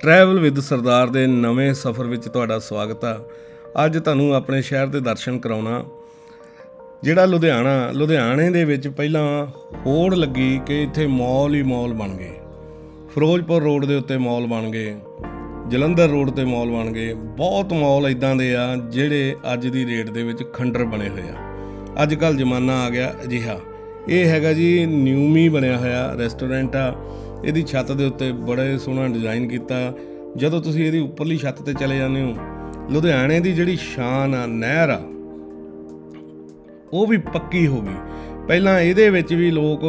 Travel with ਸਰਦਾਰ ਦੇ ਨਵੇਂ ਸਫ਼ਰ ਵਿੱਚ ਤੁਹਾਡਾ ਸਵਾਗਤ ਆ। ਅੱਜ ਤੁਹਾਨੂੰ ਆਪਣੇ ਸ਼ਹਿਰ ਦੇ ਦਰਸ਼ਨ ਕਰਾਉਣਾ। ਜਿਹੜਾ ਲੁਧਿਆਣਾ, ਲੁਧਿਆਣੇ ਦੇ ਵਿੱਚ ਪਹਿਲਾਂ ਹੋੜ ਲੱਗੀ ਕਿ ਇੱਥੇ ਮਾਲ ਹੀ ਮਾਲ ਬਣ ਗਏ। ਫਿਰੋਜ਼ਪੁਰ ਰੋਡ ਦੇ ਉੱਤੇ ਮਾਲ ਬਣ ਗਏ। ਜਲੰਧਰ ਰੋਡ ਤੇ ਮਾਲ ਬਣ ਗਏ। ਬਹੁਤ ਮਾਲ ਇਦਾਂ ਦੇ ਆ ਜਿਹੜੇ ਅੱਜ ਦੀ ਰੇਟ ਦੇ ਵਿੱਚ ਖੰਡਰ ਬਣੇ ਹੋਏ ਆ। ਅੱਜ ਕੱਲ ਜ਼ਮਾਨਾ ਆ ਗਿਆ ਅਜਿਹਾ। ਇਹ ਹੈਗਾ ਜੀ ਨਿਊਮੀ ਬਣਿਆ ਹੋਇਆ ਰੈਸਟੋਰੈਂਟ ਆ। ਇਹਦੀ ਛੱਤ ਦੇ ਉੱਤੇ ਬੜੇ ਸੋਹਣਾ ਡਿਜ਼ਾਈਨ ਕੀਤਾ। ਜਦੋਂ ਤੁਸੀਂ ਇਹਦੀ ਉੱਪਰਲੀ ਛੱਤ ਤੇ ਚਲੇ ਜਾਂਦੇ ਹੋ, ਲੁਧਿਆਣੇ ਦੀ ਜਿਹੜੀ ਸ਼ਾਨ ਆ, ਨਹਿਰ ਆ, ਉਹ ਵੀ ਪੱਕੀ ਹੋ ਗਈ। ਪਹਿਲਾਂ ਇਹਦੇ ਵਿੱਚ ਵੀ ਲੋਕ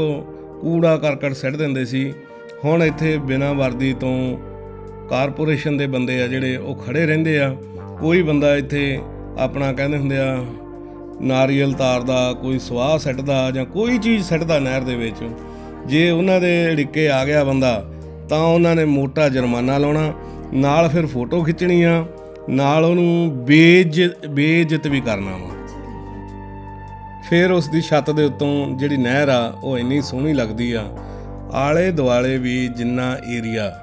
ਕੂੜਾ ਕਰਕਟ ਸਿੱਟ ਦਿੰਦੇ ਸੀ। ਹੁਣ ਇੱਥੇ ਬਿਨਾਂ ਵਰਦੀ ਤੋਂ ਕਾਰਪੋਰੇਸ਼ਨ ਦੇ ਬੰਦੇ ਆ ਜਿਹੜੇ ਉਹ ਖੜੇ ਰਹਿੰਦੇ ਆ। ਕੋਈ ਬੰਦਾ ਇੱਥੇ ਆਪਣਾ ਕਹਿੰਦੇ ਹੁੰਦੇ ਆ, ਨਾਰੀਅਲ ਤਾਰਦਾ ਕੋਈ ਸਵਾਹ ਸੱਟਦਾ ਜਾਂ ਕੋਈ ਚੀਜ਼ ਸੱਟਦਾ ਨਹਿਰ ਦੇ ਵਿੱਚ ਜੇ ਉਹਨਾਂ ਦੇ ਢਿੱਕੇ ਆ ਗਿਆ ਬੰਦਾ, ਤਾਂ ਉਹਨਾਂ ਨੇ ਮੋਟਾ ਜੁਰਮਾਨਾ ਲਾਉਣਾ, ਨਾਲ ਫਿਰ ਫੋਟੋ ਖਿੱਚਣੀ ਆ, ਨਾਲ ਉਹਨੂੰ ਬੇਜ, ਬੇਇੱਜ਼ਤ ਵੀ ਕਰਨਾ ਵਾ। ਫਿਰ ਉਸ ਦੀ ਛੱਤ ਦੇ ਉੱਤੋਂ ਜਿਹੜੀ ਨਹਿਰ ਆ, ਉਹ ਇੰਨੀ ਸੋਹਣੀ ਲੱਗਦੀ ਆ, ਆਲੇ ਦੁਆਲੇ ਵੀ ਜਿੰਨਾ ਏਰੀਆ।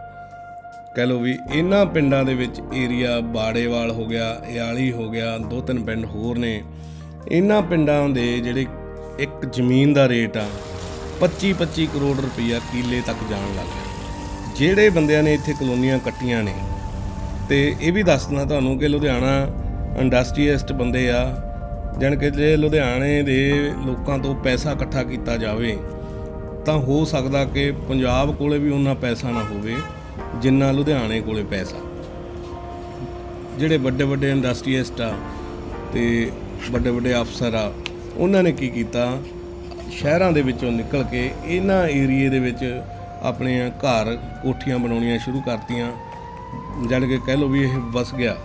ਕਹਿ ਲਓ ਵੀ ਇਹਨਾਂ ਪਿੰਡਾਂ ਦੇ ਵਿੱਚ ਏਰੀਆ ਬਾੜੇਵਾਲ ਹੋ ਗਿਆ, ਇਆਲੀ ਹੋ ਗਿਆ, ਦੋ ਤਿੰਨ ਪਿੰਡ ਹੋਰ ਨੇ। ਇਹਨਾਂ ਪਿੰਡਾਂ ਦੇ ਜਿਹੜੇ ਇੱਕ ਜ਼ਮੀਨ ਦਾ ਰੇਟ ਆ 25 25 ਕਰੋੜ ਰੁਪਈਆ ਕਿੱਲੇ ਤੱਕ ਜਾਣ ਲੱਗ ਗਿਆ। ਜਿਹੜੇ ਬੰਦਿਆਂ ਨੇ ਇੱਥੇ ਕਲੋਨੀਆਂ ਕੱਟੀਆਂ ਨੇ, ਤੇ ਇਹ ਵੀ ਦੱਸਣਾ ਤੁਹਾਨੂੰ ਕਿ ਲੁਧਿਆਣਾ ਇੰਡਸਟਰੀਲਿਸਟ ਬੰਦੇ ਆ, ਜਾਣੀ ਕਿ ਜੇ ਲੁਧਿਆਣੇ ਦੇ ਲੋਕਾਂ ਤੋਂ ਪੈਸਾ ਇਕੱਠਾ ਕੀਤਾ ਜਾਵੇ, ਤਾਂ ਹੋ ਸਕਦਾ ਕਿ ਪੰਜਾਬ ਕੋਲੇ ਵੀ ਉਹਨਾਂ ਪੈਸਾ ਨਾ ਹੋਵੇ, ਜਿੰਨਾ ਲੁਧਿਆਣੇ ਕੋਲੇ ਪੈਸਾ। ਜਿਹੜੇ ਵੱਡੇ ਵੱਡੇ ਇੰਡਸਟਰੀਲਿਸਟ ਆ ਤੇ ਵੱਡੇ ਵੱਡੇ ਅਫਸਰ ਆ, ਉਹਨਾਂ ਨੇ ਕੀ ਕੀਤਾ? ਸ਼ਹਿਰਾਂ ਦੇ ਵਿੱਚੋਂ ਨਿਕਲ ਕੇ ਇਹਨਾਂ ਏਰੀਏ ਦੇ ਵਿੱਚ ਆਪਣੇ ਘਰ ਕੋਠੀਆਂ ਬਣਾਉਣੀਆਂ ਸ਼ੁਰੂ ਕਰਤੀਆਂ। ਜਦ ਕਿ ਕਹਿ ਲਓ ਵੀ ਇਹ ਵਸ ਗਿਆ।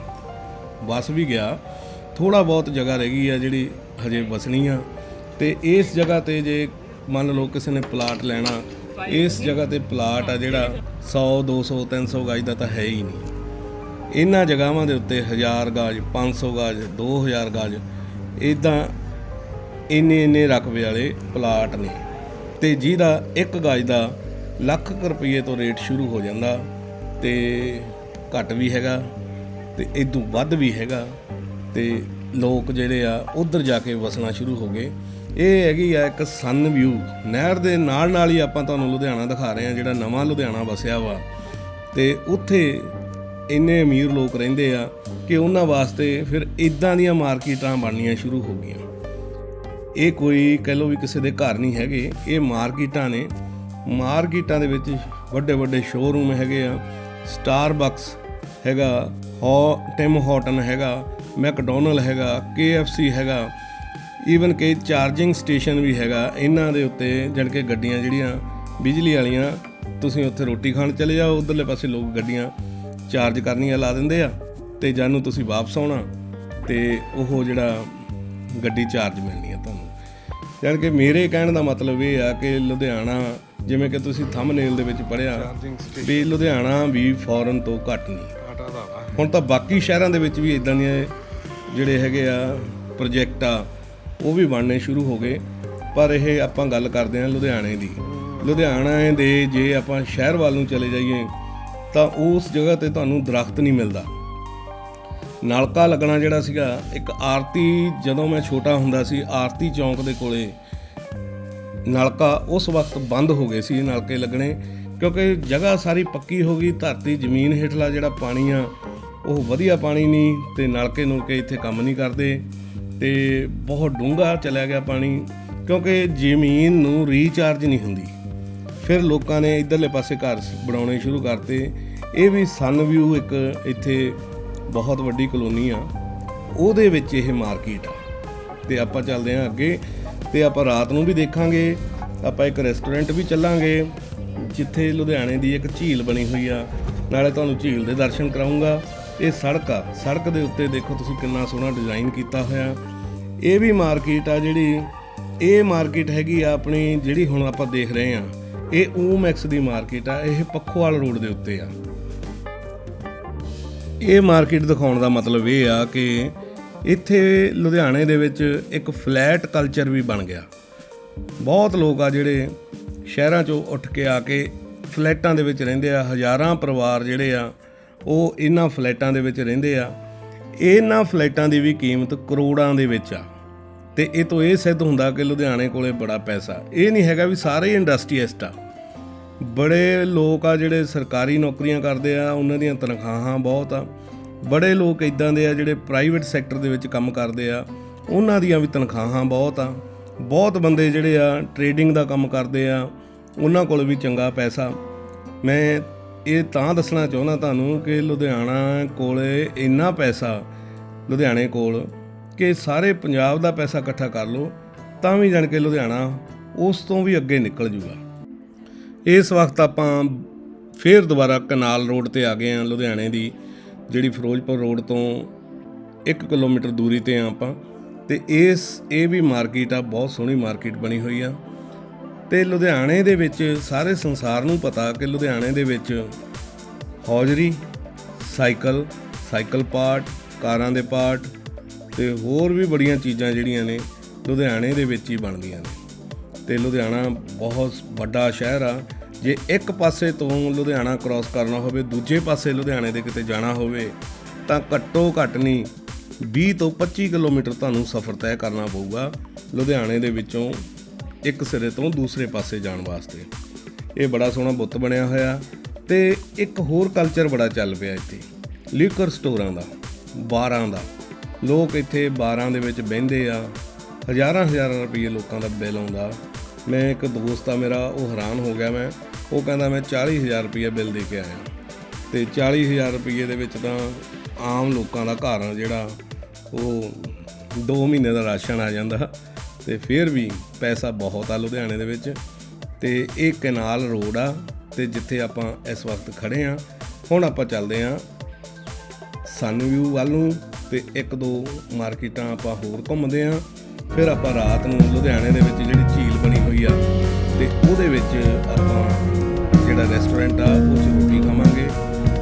ਵਸ ਵੀ ਗਿਆ। ਥੋੜਾ ਬਹੁਤ ਜਗ੍ਹਾ ਰਹਿ ਗਈ ਆ ਜਿਹੜੀ ਹਜੇ ਵਸਣੀ ਆ। ਤੇ ਇਸ ਜਗ੍ਹਾ ਤੇ ਜੇ ਮੰਨ ਲਓ ਕਿਸੇ ਨੇ ਪਲਾਟ ਲੈਣਾ, ਇਸ ਜਗ੍ਹਾ ਤੇ ਪਲਾਟ ਆ ਜਿਹੜਾ 100 200 300 ਗਜ ਦਾ ਤਾਂ ਹੈ ਹੀ ਨਹੀਂ। ਇਹਨਾਂ ਜਗ੍ਹਾਵਾਂ ਦੇ ਉੱਤੇ 1000 ਗਜ 500 ਗਜ 2000 ਗਾਜ ਇਦਾਂ ਇੰਨੇ ਇੰਨੇ ਰਕਬੇ ਵਾਲੇ ਪਲਾਟ ਨੇ। ਤੇ ਜਿਹਦਾ ਇੱਕ ਗਜ ਦਾ ਲੱਖ ਕੁ ਰੁਪਏ ਤੋਂ ਰੇਟ ਸ਼ੁਰੂ ਹੋ ਜਾਂਦਾ ਤੇ ਘੱਟ ਵੀ ਹੈਗਾ ਤੇ ਇਦੋਂ ਵੱਧ ਵੀ ਹੈਗਾ ਤੇ ਲੋਕ ਜਿਹੜੇ ਆ ਉਧਰ ਜਾ ਕੇ ਵਸਣਾ ਸ਼ੁਰੂ ਹੋ ਗਏ। ਇਹ ਹੈਗੀ ਆ ਇੱਕ ਸਨ ਵਿਊ ਨਹਿਰ ਦੇ ਨਾਲ ਨਾਲ ਹੀ ਆਪਾਂ ਤੁਹਾਨੂੰ ਲੁਧਿਆਣਾ ਦਿਖਾ ਰਹੇ ਆ ਜਿਹੜਾ ਨਵਾਂ ਲੁਧਿਆਣਾ ਵਸਿਆ ਵਾ। ਤੇ ਉੱਥੇ ਇੰਨੇ ਅਮੀਰ ਲੋਕ ਰਹਿੰਦੇ ਆ ਕਿ ਉਹਨਾਂ ਵਾਸਤੇ ਫਿਰ ਇਦਾਂ ਦੀਆਂ ਮਾਰਕੀਟਾਂ ਬਣਨੀਆਂ ਸ਼ੁਰੂ ਹੋ ਗਈਆਂ। ਇਹ ਕੋਈ ਕਹਿ ਲਓ ਵੀ ਕਿਸੇ ਦੇ ਘਰ ਨਹੀਂ ਹੈਗੇ। ਇਹ ਮਾਰਕੀਟਾਂ ਨੇ। ਮਾਰਕੀਟਾਂ ਦੇ ਵਿੱਚ ਵੱਡੇ ਵੱਡੇ ਸ਼ੋਰੂਮ ਹੈਗੇ ਆ। ਸਟਾਰਬਕਸ ਹੈਗਾ ਹੋ ਟਿਮ ਹਾਰਟਨ ਹੈਗਾ ਮੈਕਡੋਨਲ ਹੈਗਾ KFC ਹੈਗਾ ਈਵਨ ਕਿ ਚਾਰਜਿੰਗ ਸਟੇਸ਼ਨ ਵੀ ਹੈਗਾ। ਇਹਨਾਂ ਦੇ ਉੱਤੇ ਜਣ ਕੇ ਗੱਡੀਆਂ ਜਿਹੜੀਆਂ ਬਿਜਲੀ ਵਾਲੀਆਂ, ਤੁਸੀਂ ਉੱਥੇ ਰੋਟੀ ਖਾਣ ਚਲੇ ਜਾਓ, ਉਧਰਲੇ ਪਾਸੇ ਲੋਕ ਗੱਡੀਆਂ ਚਾਰਜ ਕਰਨੀਆਂ ਲਾ ਦਿੰਦੇ ਆ। ਤੇ ਜਾਨੂੰ ਤੁਸੀਂ ਵਾਪਸ ਆਉਣਾ, ਤੇ ਉਹ ਜਿਹੜਾ ਗੱਡੀ ਚਾਰਜ ਮਿਲਣੀ ਆ। ਤੁਹਾਨੂੰ ਜਾਣੀ ਕਿ ਮੇਰੇ ਕਹਿਣ ਦਾ ਮਤਲਬ ਇਹ ਆ ਕਿ ਲੁਧਿਆਣਾ ਜਿਵੇਂ ਕਿ ਤੁਸੀਂ ਥੰਬਨੇਲ ਦੇ ਵਿੱਚ ਪੜਿਆ ਵੀ ਲੁਧਿਆਣਾ ਵੀ ਫੋਰਨ ਤੋਂ ਘੱਟ ਨਹੀਂ। ਹੁਣ ਤਾਂ ਬਾਕੀ ਸ਼ਹਿਰਾਂ ਦੇ ਵਿੱਚ ਵੀ ਇਦਾਂ ਦੀਆਂ ਜਿਹੜੇ ਹੈਗੇ ਆ ਪ੍ਰੋਜੈਕਟ ਆ ਉਹ ਵੀ ਬਣਨੇ ਸ਼ੁਰੂ ਹੋ ਗਏ। ਪਰ ਇਹ ਆਪਾਂ ਗੱਲ ਕਰਦੇ ਹਾਂ ਲੁਧਿਆਣੇ ਦੀ। ਲੁਧਿਆਣਾ ਦੇ ਜੇ ਆਪਾਂ ਸ਼ਹਿਰ ਵੱਲ ਨੂੰ ਚਲੇ ਜਾਈਏ ਤਾਂ ਉਸ ਜਗ੍ਹਾ ਤੇ ਤੁਹਾਨੂੰ ਦਰਖਤ ਨਹੀਂ ਮਿਲਦਾ। ਨਲਕਾ ਲੱਗਣਾ ਜਿਹੜਾ ਸੀਗਾ, ਇੱਕ ਆਰਤੀ, ਜਦੋਂ ਮੈਂ ਛੋਟਾ ਹੁੰਦਾ ਸੀ, ਆਰਤੀ ਚੌਂਕ ਦੇ ਕੋਲੇ ਨਲਕਾ ਉਸ ਵਕਤ ਬੰਦ ਹੋ ਗਏ ਸੀ ਨਲਕੇ ਲੱਗਣੇ, ਕਿਉਂਕਿ ਜਗ੍ਹਾ ਸਾਰੀ ਪੱਕੀ ਹੋ ਗਈ, ਧਰਤੀ ਜ਼ਮੀਨ ਹੇਠਲਾ ਜਿਹੜਾ ਪਾਣੀ ਆ, ਉਹ ਵਧੀਆ ਪਾਣੀ ਨਹੀਂ, ਤੇ ਨਲਕੇ ਨੂੰ ਕਿ ਇੱਥੇ ਕੰਮ ਨਹੀਂ ਕਰਦੇ, ਤੇ ਬਹੁਤ ਡੂੰਘਾ ਚਲਿਆ ਗਿਆ ਪਾਣੀ, ਕਿਉਂਕਿ ਜ਼ਮੀਨ ਨੂੰ ਰੀਚਾਰਜ ਨਹੀਂ ਹੁੰਦੀ। ਫਿਰ ਲੋਕਾਂ ਨੇ ਇਧਰਲੇ ਪਾਸੇ ਘਰ ਬਣਾਉਣੇ ਸ਼ੁਰੂ ਕਰਤੇ, ਇਹ ਵੀ ਸਨ ਵਿਊ ਇੱਕ ਇੱਥੇ ਬਹੁਤ ਵੱਡੀ ਕਲੋਨੀ ਆ। ਉਹਦੇ ਵਿੱਚ ਇਹ ਮਾਰਕੀਟ ਆ। ਤੇ ਆਪਾਂ ਚੱਲਦੇ ਹਾਂ ਅੱਗੇ। ਤੇ ਆਪਾਂ ਰਾਤ ਨੂੰ ਵੀ ਦੇਖਾਂਗੇ। ਆਪਾਂ ਇੱਕ ਰੈਸਟੋਰੈਂਟ ਵੀ ਚੱਲਾਂਗੇ, ਜਿੱਥੇ ਲੁਧਿਆਣੇ ਦੀ ਇੱਕ ਝੀਲ ਬਣੀ ਹੋਈ ਆ। ਨਾਲੇ ਤੁਹਾਨੂੰ ਝੀਲ ਦੇ ਦਰਸ਼ਨ ਕਰਾਉਂਗਾ ਇਹ ਸੜਕ ਆ। ਸੜਕ ਦੇ ਉੱਤੇ ਦੇਖੋ ਤੁਸੀਂ ਕਿੰਨਾ ਸੋਹਣਾ ਡਿਜ਼ਾਈਨ ਕੀਤਾ ਹੋਇਆ। ਇਹ ਵੀ ਮਾਰਕੀਟ ਆ ਜਿਹੜੀ। ਇਹ ਮਾਰਕੀਟ ਹੈਗੀ ਆ ਆਪਣੀ ਜਿਹੜੀ ਹੁਣ ਆਪਾਂ ਦੇਖ ਰਹੇ ਆ। ਇਹ ਓਮੈਕਸ ਦੀ ਮਾਰਕੀਟ ਆ। ਇਹ ਪੱਖੋਵਾਲ ਰੋਡ ਦੇ ਉੱਤੇ ਆ। ਇਹ ਮਾਰਕੀਟ ਦਿਖਾਉਣ ਦਾ ਮਤਲਬ ਇਹ ਆ ਕਿ ਇੱਥੇ ਲੁਧਿਆਣੇ ਦੇ ਵਿੱਚ ਇੱਕ ਫਲੈਟ ਕਲਚਰ ਵੀ ਬਣ ਗਿਆ। ਬਹੁਤ ਲੋਕ ਆ ਜਿਹੜੇ ਸ਼ਹਿਰਾਂ ਚੋਂ ਉੱਠ ਕੇ ਆ ਕੇ ਫਲੈਟਾਂ ਦੇ ਵਿੱਚ ਰਹਿੰਦੇ ਆ। ਹਜ਼ਾਰਾਂ ਪਰਿਵਾਰ ਜਿਹੜੇ ਆ, ਉਹ ਇਹਨਾਂ ਫਲੈਟਾਂ ਦੇ ਵਿੱਚ ਰਹਿੰਦੇ ਆ। ਇਹਨਾਂ ਫਲੈਟਾਂ ਦੀ ਵੀ ਕੀਮਤ ਕਰੋੜਾਂ ਦੇ ਵਿੱਚ ਆ। ਤੇ ਇਹ ਤੋਂ ਇਹ ਸਿੱਧ ਹੁੰਦਾ ਕਿ ਲੁਧਿਆਣੇ ਕੋਲੇ ਬੜਾ ਪੈਸਾ। ਇਹ ਨਹੀਂ ਹੈਗਾ ਵੀ ਸਾਰੇ ਹੀ ਆ। ਬੜੇ ਲੋਕ ਆ ਜਿਹੜੇ ਸਰਕਾਰੀ ਨੌਕਰੀਆਂ ਕਰਦੇ ਆ, ਉਹਨਾਂ ਦੀਆਂ ਤਨਖਾਹਾਂ ਬਹੁਤ ਆ। ਬੜੇ ਲੋਕ ਇਦਾਂ ਦੇ ਆ ਜਿਹੜੇ ਪ੍ਰਾਈਵੇਟ ਸੈਕਟਰ ਦੇ ਵਿੱਚ ਕੰਮ ਕਰਦੇ ਆ, ਉਹਨਾਂ ਦੀਆਂ ਵੀ ਤਨਖਾਹਾਂ ਬਹੁਤ ਆ। ਬਹੁਤ ਬੰਦੇ ਜਿਹੜੇ ਆ ਟ੍ਰੇਡਿੰਗ ਦਾ ਕੰਮ ਕਰਦੇ ਆ, ਉਹਨਾਂ ਕੋਲ ਵੀ ਚੰਗਾ ਪੈਸਾ। ਮੈਂ ਇਹ ਤਾਂ ਦੱਸਣਾ ਚਾਹੁੰਦਾ ਤੁਹਾਨੂੰ ਕਿ ਲੁਧਿਆਣਾ ਕੋਲੇ ਇੰਨਾ ਪੈਸਾ, ਲੁਧਿਆਣੇ ਕੋਲ, ਕਿ ਸਾਰੇ ਪੰਜਾਬ ਦਾ ਪੈਸਾ ਇਕੱਠਾ ਕਰ ਲਓ, ਤਾਂ ਵੀ ਜਾਣ ਕੇ ਲੁਧਿਆਣਾ ਉਸ ਤੋਂ ਵੀ ਅੱਗੇ ਨਿਕਲ ਜੂਗਾ। ਇਸ ਵਕਤ ਆਪਾਂ ਫੇਰ ਦੁਬਾਰਾ ਕਨਾਲ ਰੋਡ ਤੇ ਆ ਗਏ ਆ ਲੁਧਿਆਣੇ ਦੀ, ਜਿਹੜੀ ਫਿਰੋਜ਼ਪੁਰ ਰੋਡ ਤੋਂ 1 ਕਿਲੋਮੀਟਰ ਦੂਰੀ ਤੇ ਆ ਆਪਾਂ। ਤੇ ਇਸ, ਇਹ ਵੀ ਮਾਰਕੀਟ ਆ, ਬਹੁਤ ਸੋਹਣੀ ਮਾਰਕੀਟ ਬਣੀ ਹੋਈ ਆ। ਤੇ ਲੁਧਿਆਣੇ ਦੇ ਵਿੱਚ ਸਾਰੇ ਸੰਸਾਰ ਨੂੰ ਪਤਾ ਕਿ ਲੁਧਿਆਣੇ ਦੇ ਵਿੱਚ ਹੌਜਰੀ, ਸਾਈਕਲ ਸਾਈਕਲ ਪਾਰਟ, ਕਾਰਾਂ ਦੇ ਪਾਰਟ ਤੇ ਹੋਰ ਵੀ ਬੜੀਆਂ ਚੀਜ਼ਾਂ ਜਿਹੜੀਆਂ ਨੇ ਲੁਧਿਆਣੇ ਦੇ ਵਿੱਚ ਹੀ ਬਣਦੀਆਂ ਨੇ। ਤੇ ਲੁਧਿਆਣਾ ਬਹੁਤ ਵੱਡਾ ਸ਼ਹਿਰ ਆ। ਜੇ ਇੱਕ ਪਾਸੇ ਤੋਂ ਲੁਧਿਆਣਾ ਕ੍ਰਾਸ ਕਰਨਾ ਹੋਵੇ, ਦੂਜੇ ਪਾਸੇ ਲੁਧਿਆਣੇ ਦੇ ਕਿਤੇ ਜਾਣਾ ਹੋਵੇ, ਤਾਂ ਘੱਟੋ ਘੱਟ ਨਹੀਂ 20 ਤੋਂ 25 ਕਿਲੋਮੀਟਰ ਤੁਹਾਨੂੰ ਸਫ਼ਰ ਤੈਅ ਕਰਨਾ ਪਊਗਾ ਲੁਧਿਆਣੇ ਦੇ ਵਿੱਚੋਂ ਇੱਕ ਸਿਰੇ ਤੋਂ ਦੂਸਰੇ ਪਾਸੇ ਜਾਣ ਵਾਸਤੇ। ਇਹ ਬੜਾ ਸੋਹਣਾ ਬੁੱਤ ਬਣਿਆ ਹੋਇਆ ਤੇ ਇੱਕ ਹੋਰ ਕਲਚਰ ਬੜਾ ਚੱਲ ਪਿਆ ਇੱਥੇ ਲੀਕਰ ਸਟੋਰਾਂ ਦਾ, ਬਾਰਾਂ ਦਾ। ਲੋਕ ਇੱਥੇ ਬਾਰਾਂ ਦੇ ਵਿੱਚ ਬਹਿੰਦੇ ਆ, ਹਜ਼ਾਰਾਂ ਹਜ਼ਾਰਾਂ ਰੁਪਏ ਲੋਕਾਂ ਦਾ ਬਿੱਲ ਆਉਂਦਾ। ਮੈਂ ਇੱਕ ਦੋਸਤ ਆ ਮੇਰਾ, ਉਹ ਹੈਰਾਨ ਹੋ ਗਿਆ ਮੈਂ। ਉਹ ਕਹਿੰਦਾ, ਮੈਂ 40000 ਰੁਪਏ ਬਿੱਲ ਦੇ ਕੇ ਆਇਆ। ਤੇ 40000 ਰੁਪਏ ਦੇ ਵਿੱਚ ਤਾਂ ਆਮ ਲੋਕਾਂ ਦਾ ਘਰ ਆ ਜਿਹੜਾ, ਉਹ 2 ਮਹੀਨੇ ਦਾ ਰਾਸ਼ਨ ਆ ਜਾਂਦਾ। ਤੇ ਫਿਰ ਵੀ ਪੈਸਾ ਬਹੁਤ ਆ ਲੁਧਿਆਣੇ ਦੇ ਵਿੱਚ। ਤੇ ਇਹ ਕੈਨਾਲ ਰੋਡ ਆ, ਤੇ ਜਿੱਥੇ ਆਪਾਂ ਇਸ ਵਕਤ ਖੜੇ ਆ। ਹੁਣ ਆਪਾਂ ਚੱਲਦੇ ਆ ਸਨ ਵਿਊ ਵੱਲ ਨੂੰ, ਤੇ ਇੱਕ ਦੋ ਮਾਰਕੀਟਾਂ ਆਪਾਂ ਹੋਰ ਘੁੰਮਦੇ ਆ। ਫਿਰ ਆਪਾਂ ਰਾਤ ਨੂੰ ਲੁਧਿਆਣੇ ਦੇ ਵਿੱਚ ਜਿਹੜੀ ਝੀਲ ਆ। ਤੇ ਉਹਦੇ ਵਿੱਚ ਆਪਾਂ ਜਿਹੜਾ ਰੈਸਟੋਰੈਂਟ ਆ, ਉਹ 'ਚ ਰੋਟੀ ਖਾਵਾਂਗੇ।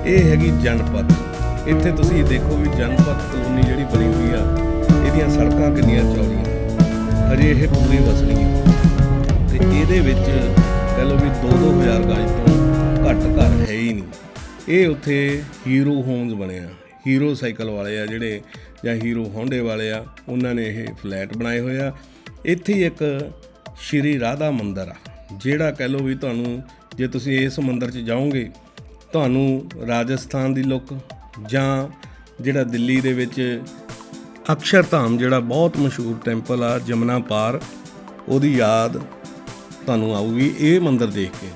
ਇਹ ਹੈਗੀ ਜਨਪਥ। ਇੱਥੇ ਤੁਸੀਂ ਦੇਖੋ ਵੀ ਜਨਪਥ ਕਲੋਨੀ ਜਿਹੜੀ ਬਣੀ ਹੋਈ ਆ, ਇਹਦੀਆਂ ਸੜਕਾਂ ਕਿੰਨੀਆਂ ਚੌੜੀਆਂ। ਹਜੇ ਇਹ ਪੂਰੀ ਵਸਣੀ ਆ। ਤੇ ਇਹਦੇ ਵਿੱਚ ਕਹ ਲਓ ਵੀ 2-2000 ਗਜ ਤੋਂ ਘੱਟ ਘਰ ਹੈ ਹੀ ਨਹੀਂ। ਇਹ ਉੱਥੇ ਹੀਰੋ ਹੋਮਸ ਬਣਿਆ ਹੀਰੋ ਸਾਈਕਲ ਵਾਲੇ ਆ ਜਿਹੜੇ, ਜਾਂ ਹੀਰੋ ਹੋਂਡੇ ਵਾਲੇ ਆ, ਉਹਨਾਂ ਨੇ ਇਹ ਫਲੈਟ ਬਣਾਏ ਹੋਏ ਆ। ਇੱਥੇ ਇੱਕ ਸ਼੍ਰੀ ਰਾਧਾ ਮੰਦਿਰ ਆ। ਜਿਹੜਾ ਕਹਿ ਲਓ ਵੀ ਤੁਹਾਨੂੰ, ਜੇ ਤੁਸੀਂ ਇਸ ਮੰਦਿਰ 'ਚ ਜਾਓਗੇ, ਤੁਹਾਨੂੰ ਰਾਜਸਥਾਨ ਦੀ ਲੁੱਕ ਜਾਂ ਜਿਹੜਾ ਦਿੱਲੀ ਦੇ ਵਿੱਚ ਅਕਸ਼ਰਧਾਮ ਜਿਹੜਾ ਬਹੁਤ ਮਸ਼ਹੂਰ ਟੈਂਪਲ ਆ, ਜਮਨਾ ਪਾਰ, ਉਹਦੀ ਯਾਦ ਤੁਹਾਨੂੰ ਆਊਗੀ ਇਹ ਮੰਦਿਰ ਦੇਖ ਕੇ।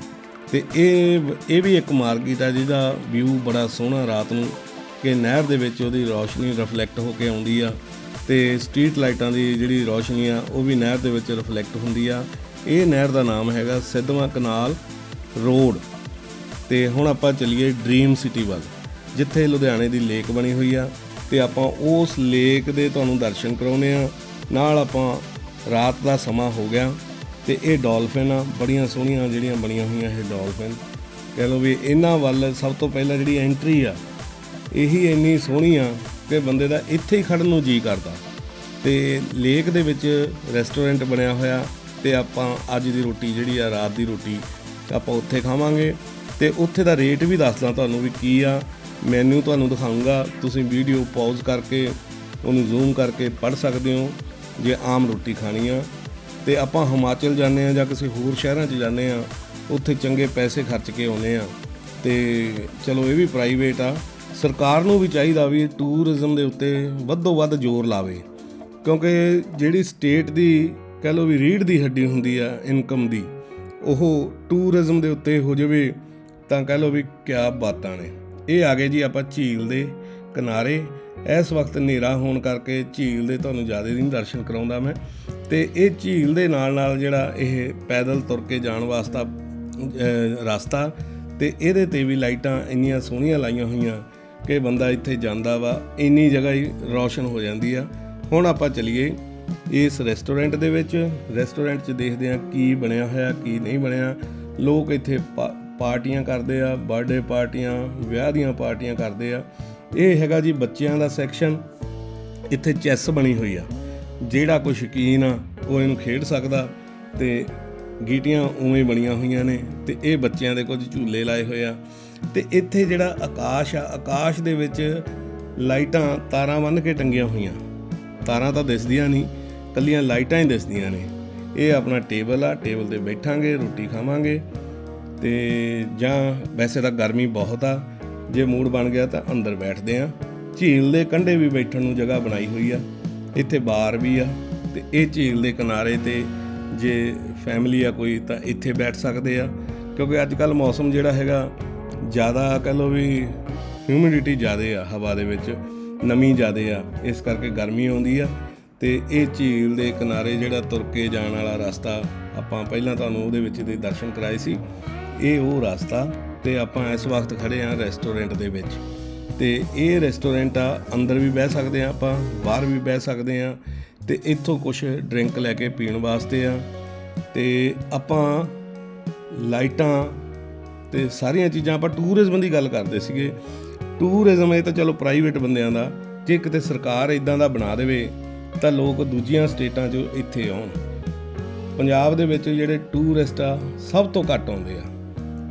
ਤੇ ਇਹ ਇਹ ਵੀ ਇੱਕ ਮਾਰਕੀਟ ਆ ਜਿਹਦਾ ਵਿਊ ਬੜਾ ਸੋਹਣਾ ਰਾਤ ਨੂੰ ਕਿ ਨਹਿਰ ਦੇ ਵਿੱਚ ਉਹਦੀ ਰੋਸ਼ਨੀ ਰਿਫਲੈਕਟ ਹੋ ਕੇ ਆਉਂਦੀ ਆ। ਤੇ ਸਟਰੀਟ ਲਾਈਟਾਂ ਦੀ ਜਿਹੜੀ ਰੋਸ਼ਨੀ ਆ, ਉਹ ਵੀ ਨਹਿਰ ਦੇ ਵਿੱਚ ਰਿਫਲੈਕਟ ਹੁੰਦੀ ਆ। ਇਹ ਨਹਿਰ ਦਾ ਨਾਮ ਹੈਗਾ ਸਿੱਧਵਾਂ ਕਨਾਲ ਰੋਡ। ਤੇ ਹੁਣ ਆਪਾਂ ਚੱਲੀਏ ਡ੍ਰੀਮ ਸਿਟੀ ਵੱਲ, ਜਿੱਥੇ ਲੁਧਿਆਣੇ ਦੀ ਲੇਕ ਬਣੀ ਹੋਈ ਆ। ਤੇ ਆਪਾਂ ਉਸ ਲੇਕ ਦੇ ਤੁਹਾਨੂੰ ਦਰਸ਼ਨ ਕਰਾਉਨੇ ਆ। ਨਾਲ ਆਪਾਂ ਰਾਤ ਦਾ ਸਮਾਂ ਹੋ ਗਿਆ ਤੇ ਇਹ ਡਾਲਫਿਨ ਆ, ਬੜੀਆਂ ਸੋਹਣੀਆਂ ਜਿਹੜੀਆਂ ਬਣੀਆਂ ਹੋਈਆਂ ਇਹ ਡਾਲਫਿਨ। ਕਹਿ ਲਓ ਵੀ ਇਹਨਾਂ ਵੱਲ ਸਭ ਤੋਂ ਪਹਿਲਾਂ ਜਿਹੜੀ ਐਂਟਰੀ ਆ, ਇਹੀ ਇੰਨੀ ਸੋਹਣੀ ਆ ਕਿ ਬੰਦੇ ਦਾ ਇੱਥੇ ਹੀ ਖੜਨ ਨੂੰ ਜੀ ਕਰਦਾ। ਤੇ ਲੇਕ ਦੇ ਵਿੱਚ ਰੈਸਟੋਰੈਂਟ ਬਣਿਆ ਹੋਇਆ ਤੇ ਆਪਾਂ ਅੱਜ ਦੀ ਰੋਟੀ ਜਿਹੜੀ ਆ, ਰਾਤ ਦੀ ਰੋਟੀ ਆਪਾਂ ਉੱਥੇ ਖਾਵਾਂਗੇ। ਤੇ ਉੱਥੇ ਦਾ ਰੇਟ ਵੀ ਦੱਸਦਾ ਤੁਹਾਨੂੰ ਵੀ ਕੀ ਆ। ਮੈਨੂ ਤੁਹਾਨੂੰ ਦਿਖਾਉਂਗਾ ਤੁਸੀਂ ਵੀਡੀਓ ਪੌਜ਼ ਕਰਕੇ, ਉਹਨੂੰ ਜ਼ੂਮ ਕਰਕੇ ਪੜ੍ਹ ਸਕਦੇ ਹੋ, ਜੇ ਆਮ ਰੋਟੀ ਖਾਣੀ ਆ। ਤੇ ਆਪਾਂ ਹਿਮਾਚਲ ਜਾਂਦੇ ਆ ਜਾਂ ਕਿਸੇ ਹੋਰ ਸ਼ਹਿਰਾਂ 'ਚ ਜਾਂਦੇ ਆ, ਉੱਥੇ ਚੰਗੇ ਪੈਸੇ ਖਰਚ ਕੇ ਆਉਨੇ ਆ। ਤੇ ਚਲੋ ਇਹ ਵੀ ਪ੍ਰਾਈਵੇਟ ਆ। ਸਰਕਾਰ ਨੂੰ ਵੀ ਚਾਹੀਦਾ ਵੀ ਟੂਰਿਜ਼ਮ ਦੇ ਉੱਤੇ ਵੱਧੋ ਵੱਧ ਜ਼ੋਰ ਲਾਵੇ। ਕਿਉਂਕਿ ਜਿਹੜੀ ਸਟੇਟ ਦੀ ਕਹਿ ਲਓ ਵੀ ਰੀੜ ਦੀ ਹੱਡੀ ਹੁੰਦੀ ਆ ਇਨਕਮ ਦੀ, ਉਹ ਟੂਰਿਜ਼ਮ ਦੇ ਉੱਤੇ ਹੋ ਜਾਵੇ ਤਾਂ ਕਹਿ ਲਓ ਵੀ ਕਿਆ ਬਾਤਾਂ ਨੇ। ਇਹ ਆ ਗਏ ਜੀ ਆਪਾਂ ਝੀਲ ਦੇ ਕਿਨਾਰੇ। ਇਸ ਵਕਤ ਹਨੇਰਾ ਹੋਣ ਕਰਕੇ ਝੀਲ ਦੇ ਤੁਹਾਨੂੰ ਜ਼ਿਆਦਾ ਨਹੀਂ ਦਰਸ਼ਨ ਕਰਾਉਂਦਾ ਮੈਂ। ਤੇ ਇਹ ਝੀਲ ਦੇ ਨਾਲ ਨਾਲ ਜਿਹੜਾ ਇਹ ਪੈਦਲ ਤੁਰ ਕੇ ਜਾਣ ਵਾਸਤਾ ਰਸਤਾ, ਤੇ ਇਹਦੇ ਤੇ ਵੀ ਲਾਈਟਾਂ ਇੰਨੀਆਂ ਸੋਹਣੀਆਂ ਲਾਈਆਂ ਹੋਈਆਂ। ਕਿ ਬੰਦਾ ਇੱਥੇ ਜਾਂਦਾ ਵਾ, ਇੰਨੀ ਜਗ੍ਹਾ ਹੀ ਰੌਸ਼ਨ ਹੋ ਜਾਂਦੀ ਆ। ਹੁਣ ਆਪਾਂ ਚਲੀਏ ਇਸ ਰੈਸਟੋਰੈਂਟ ਦੇ ਵਿੱਚ। ਰੈਸਟੋਰੈਂਟ 'ਚ ਦੇਖਦੇ ਆ ਕੀ ਬਣਿਆ ਹੋਇਆ, ਕੀ ਨਹੀਂ ਬਣਿਆ। ਲੋਕ ਇੱਥੇ ਪਾ- ਪਾਰਟੀਆਂ ਕਰਦੇ ਆ ਬਰਥਡੇ ਪਾਰਟੀਆਂ, ਵਿਆਹ ਦੀਆਂ ਪਾਰਟੀਆਂ ਕਰਦੇ ਆ। ਇਹ ਹੈਗਾ ਜੀ ਬੱਚਿਆਂ ਦਾ ਸੈਕਸ਼ਨ ਇੱਥੇ ਚੈਸ ਬਣੀ ਹੋਈ ਆ। ਜਿਹੜਾ ਕੋਈ ਸ਼ੌਕੀਨ ਆ, ਉਹ ਇਹਨੂੰ ਖੇਡ ਸਕਦਾ ਤੇ ਗੀਟੀਆਂ ਉਵੇਂ ਬਣੀਆਂ ਹੋਈਆਂ ਨੇ ਤੇ ਇਹ ਬੱਚਿਆਂ ਦੇ ਕੁਝ ਝੂਲੇ ਲਾਏ ਹੋਏ ਆ। ਤੇ ਇੱਥੇ ਜਿਹੜਾ ਆਕਾਸ਼ ਆ, ਆਕਾਸ਼ ਦੇ ਵਿੱਚ ਲਾਈਟਾਂ, ਤਾਰਾਂ ਬੰਨ੍ਹ ਕੇ ਟੰਗੀਆਂ ਹੋਈਆਂ। ਤਾਰਾਂ ਤਾਂ ਦਿਸਦੀਆਂ ਨਹੀਂ, ਕੱਲੀਆਂ ਲਾਈਟਾਂ ਹੀ ਦਿਸਦੀਆਂ ਨੇ। ਇਹ ਆਪਣਾ ਟੇਬਲ ਆ, ਟੇਬਲ ਤੇ ਬੈਠਾਂਗੇ, ਰੋਟੀ ਖਾਵਾਂਗੇ ਤੇ ਜਾਂ ਵੈਸੇ ਤਾਂ ਗਰਮੀ ਬਹੁਤ ਆ, ਜੇ ਮੂਡ ਬਣ ਗਿਆ ਤਾਂ ਅੰਦਰ ਬੈਠਦੇ ਆ। ਝੀਲ ਦੇ ਕੰਢੇ ਵੀ ਬੈਠਣ ਨੂੰ ਜਗ੍ਹਾ ਬਣਾਈ ਹੋਈ ਆ, ਇੱਥੇ ਬਾਰ ਵੀ ਆ ਤੇ ਇਹ ਝੀਲ ਦੇ ਕਿਨਾਰੇ ਤੇ ਜੇ ਫੈਮਿਲੀ ਆ ਕੋਈ ਤਾਂ ਇੱਥੇ ਬੈਠ ਸਕਦੇ ਆ, ਕਿਉਂਕਿ ਅੱਜ ਕੱਲ ਮੌਸਮ ਜਿਹੜਾ ਹੈਗਾ ਜ਼ਿਆਦਾ ਕਹ ਲਓ ਵੀ ਹਿਊਮਿਡਿਟੀ ਜ਼ਿਆਦਾ ਆ ਹਵਾ ਦੇ ਵਿੱਚ, ਨਮੀ ਜ਼ਿਆਦਾ ਆ, ਇਸ ਕਰਕੇ ਗਰਮੀ ਆਉਂਦੀ ਆ। ਤੇ ਇਹ ਝੀਲ ਦੇ ਕਿਨਾਰੇ ਜਿਹੜਾ ਤੁਰ ਕੇ ਜਾਣ ਵਾਲਾ ਰਸਤਾ ਆਪਾਂ ਪਹਿਲਾਂ ਤੁਹਾਨੂੰ ਉਹਦੇ ਵਿੱਚ ਦੇ ਦਰਸ਼ਨ ਕਰਾਏ ਸੀ। ਇਹ ਉਹ ਰਸਤਾ ਤੇ ਆਪਾਂ ਇਸ ਵਕਤ ਖੜੇ ਆ ਰੈਸਟੋਰੈਂਟ ਦੇ ਵਿੱਚ। ਤੇ ਇਹ ਰੈਸਟੋਰੈਂਟ ਆ, ਅੰਦਰ ਵੀ ਬਹਿ ਸਕਦੇ ਆ ਆਪਾਂ, ਬਾਹਰ ਵੀ ਬਹਿ ਸਕਦੇ ਆ ਤੇ ਇੱਥੋਂ ਕੁਝ ਡਰਿੰਕ ਲੈ ਕੇ ਪੀਣ ਵਾਸਤੇ ਆ। ਤੇ ਆਪਾਂ ਲਾਈਟਾਂ ਤੇ ਸਾਰੀਆਂ ਚੀਜ਼ਾਂ ਆਪਾਂ ਟੂਰਿਜ਼ਮ ਦੀ ਗੱਲ ਕਰਦੇ ਸੀਗੇ। ਟੂਰਿਜ਼ਮ ਇਹ ਤਾਂ ਚਲੋ ਪ੍ਰਾਈਵੇਟ ਬੰਦਿਆਂ ਦਾ, ਜੇ ਕਿਤੇ ਸਰਕਾਰ ਇਦਾਂ ਦਾ ਬਣਾ ਦੇਵੇ, ਤਾਂ ਲੋਕ ਦੂਜੀਆਂ ਸਟੇਟਾਂ 'ਚੋਂ ਇੱਥੇ ਆਉਣ। ਪੰਜਾਬ ਦੇ ਵਿੱਚ ਜਿਹੜੇ ਟੂਰਿਸਟ ਆ, ਸਭ ਤੋਂ ਘੱਟ ਆਉਂਦੇ ਆ।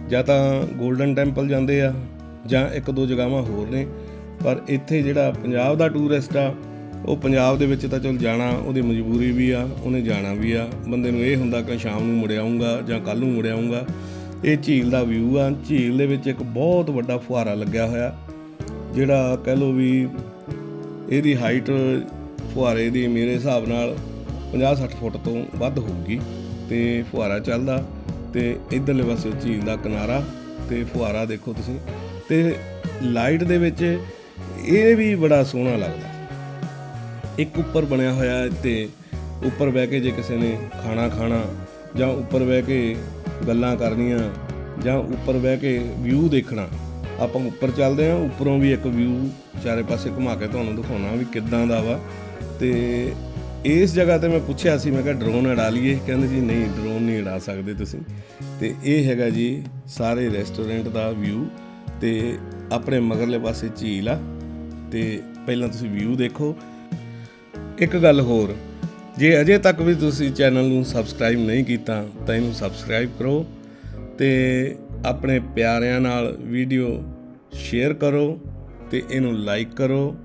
ਜਾਂ ਤਾਂ 골ਡਨ ਟੈਂਪਲ ਜਾਂਦੇ ਆ, ਜਾਂ ਇੱਕ ਦੋ ਜਗ੍ਹਾਵਾਂ ਹੋਰ ਨੇ। ਪਰ ਇੱਥੇ ਜਿਹੜਾ ਪੰਜਾਬ ਦਾ ਟੂਰਿਸਟ ਆ, ਉਹ ਪੰਜਾਬ ਦੇ ਵਿੱਚ ਤਾਂ ਚਲ ਜਾਣਾ, ਉਹਦੀ ਮਜਬੂਰੀ ਵੀ ਆ, ਉਹਨੇ ਜਾਣਾ ਵੀ ਆ। ਬੰਦੇ ਨੂੰ ਇਹ ਹੁੰਦਾ ਕਿ ਸ਼ਾਮ ਨੂੰ ਮੁੜ ਆਊਂਗਾ ਜਾਂ ਕੱਲ ਨੂੰ ਮੁੜ ਆਊਂਗਾ। ਇਹ ਝੀਲ ਦਾ ਵਿਊ ਆ। ਝੀਲ ਦੇ ਵਿੱਚ ਇੱਕ ਬਹੁਤ ਵੱਡਾ ਫੁਹਾਰਾ ਲੱਗਿਆ ਹੋਇਆ, ਜਿਹੜਾ ਕਹਿ ਲਓ ਵੀ ਇਹਦੀ ਹਾਈਟ ਫੁਹਾਰੇ ਦੀ ਮੇਰੇ ਹਿਸਾਬ ਨਾਲ 50-60 ਫੁੱਟ ਤੋਂ ਵੱਧ ਹੋਊਗੀ ਤੇ ਫੁਹਾਰਾ ਚੱਲਦਾ ਤੇ ਇਧਰਲੇ ਪਾਸੇ ਝੀਲ ਦਾ ਕਿਨਾਰਾ ਤੇ ਫੁਹਾਰਾ ਦੇਖੋ ਤੁਸੀਂ ਤੇ ਲਾਈਟ ਦੇ ਵਿੱਚ ਇਹ ਵੀ ਬੜਾ ਸੋਹਣਾ ਲੱਗਦਾ। ਇੱਕ ਉੱਪਰ ਬਣਿਆ ਹੋਇਆ ਹੈ ਤੇ ਉੱਪਰ ਬਹਿ ਕੇ ਜੇ ਕਿਸੇ ਨੇ ਖਾਣਾ ਖਾਣਾ ਜਾਂ ਉੱਪਰ ਬਹਿ ਕੇ ਗੱਲਾਂ ਕਰਨੀਆਂ ਜਾਂ ਉੱਪਰ ਬਹਿ ਕੇ ਵਿਊ ਦੇਖਣਾ, ਆਪਾਂ ਉੱਪਰ ਚੱਲਦੇ ਹਾਂ, ਉੱਪਰੋਂ ਵੀ ਇੱਕ ਵਿਊ ਚਾਰੇ ਪਾਸੇ ਘੁਮਾ ਕੇ ਤੁਹਾਨੂੰ ਦਿਖਾਉਣਾ ਵੀ ਕਿੱਦਾਂ ਦਾ ਵਾ। ਤੇ ਇਸ ਜਗ੍ਹਾ ਤੇ ਮੈਂ ਪੁੱਛਿਆ ਸੀ, ਮੈਂ ਕਿਹਾ ਡਰੋਨ ਉਡਾ ਲਈਏ। ਕਹਿੰਦੇ ਜੀ, ਨਹੀਂ ਡਰੋਨ ਨਹੀਂ ਉਡਾ ਸਕਦੇ ਤੁਸੀਂ। ਤੇ ਇਹ ਹੈਗਾ ਜੀ ਸਾਰੇ ਰੈਸਟੋਰੈਂਟ ਦਾ ਵਿਊ ਤੇ ਆਪਣੇ ਮਗਰਲੇ ਪਾਸੇ ਝੀਲ ਆ। ਤੇ ਪਹਿਲਾਂ ਤੁਸੀਂ ਵਿਊ ਦੇਖੋ। ਇੱਕ ਗੱਲ ਹੋਰ ਜੇ ਅਜੇ ਤੱਕ ਵੀ ਤੁਸੀਂ ਚੈਨਲ ਨੂੰ ਸਬਸਕ੍ਰਾਈਬ ਨਹੀਂ ਕੀਤਾ, ਤਾਂ ਇਹਨੂੰ ਸਬਸਕ੍ਰਾਈਬ ਕਰੋ ਤੇ ਆਪਣੇ ਪਿਆਰਿਆਂ ਨਾਲ ਵੀਡੀਓ ਸ਼ੇਅਰ ਕਰੋ ਤੇ ਇਹਨੂੰ ਲਾਈਕ ਕਰੋ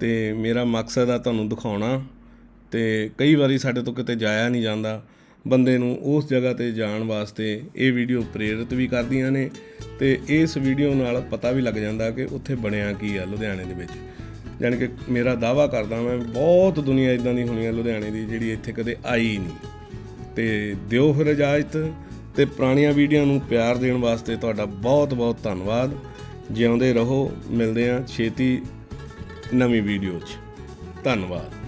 ਤੇ ਮੇਰਾ ਮਕਸਦ ਆ ਤੁਹਾਨੂੰ ਦਿਖਾਉਣਾ ਤੇ ਕਈ ਵਾਰੀ ਸਾਡੇ ਤੋਂ ਕਿਤੇ ਜਾਇਆ ਨਹੀਂ ਜਾਂਦਾ। ਬੰਦੇ ਨੂੰ ਉਸ ਜਗ੍ਹਾ ਤੇ ਜਾਣ ਵਾਸਤੇ ਇਹ ਵੀਡੀਓ ਪ੍ਰੇਰਿਤ ਵੀ ਕਰਦੀਆਂ ਨੇ ਤੇ ਇਸ ਵੀਡੀਓ ਨਾਲ ਪਤਾ ਵੀ ਲੱਗ ਜਾਂਦਾ ਕਿ ਉੱਥੇ ਬਣਿਆ ਕੀ ਆ ਲੁਧਿਆਣੇ ਦੇ ਵਿੱਚ। ਯਾਨੀ ਕਿ ਮੇਰਾ ਦਾਵਾ ਕਰਦਾ ਮੈਂ ਬਹੁਤ ਦੁਨੀਆ ਇਦਾਂ ਦੀ ਹੋਣੀ ਹੈ ਲੁਧਿਆਣੇ ਦੀ ਜਿਹੜੀ ਇੱਥੇ ਕਦੇ ਆਈ ਨਹੀਂ। ਤੇ ਦਿਓ ਫਿਰ ਇਜਾਜ਼ਤ ਤੇ ਪੁਰਾਣੀਆਂ ਵੀਡੀਓ ਨੂੰ ਪਿਆਰ ਦੇਣ ਵਾਸਤੇ ਤੁਹਾਡਾ ਬਹੁਤ ਬਹੁਤ ਧੰਨਵਾਦ। ਜਿਉਂਦੇ ਰਹੋ, ਮਿਲਦੇ ਹਾਂ ਛੇਤੀ ਨਵੀਂ ਵੀਡੀਓ 'ਚ। ਧੰਨਵਾਦ।